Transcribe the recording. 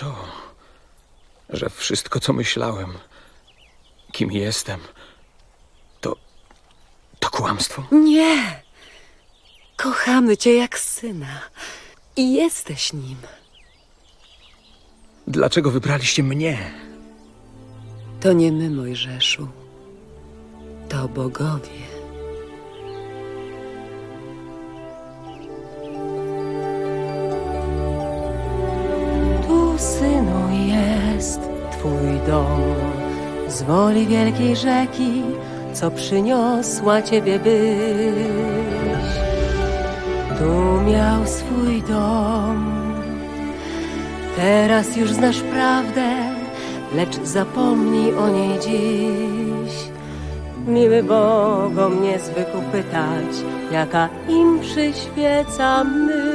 Co? Że wszystko, co myślałem, kim jestem, to. to kłamstwo? Nie! Kochamy cię jak syna. I jesteś nim. Dlaczego wybraliście mnie? To nie my, Mojżeszu. To bogowie. Jest twój dom. Z woli wielkiej rzeki, co przyniosła ciebie byś. Tu miał swój dom. Teraz już znasz prawdę, lecz zapomnij o niej dziś. Miły Bogom nie zwykł pytać, jaka im przyświeca myśl.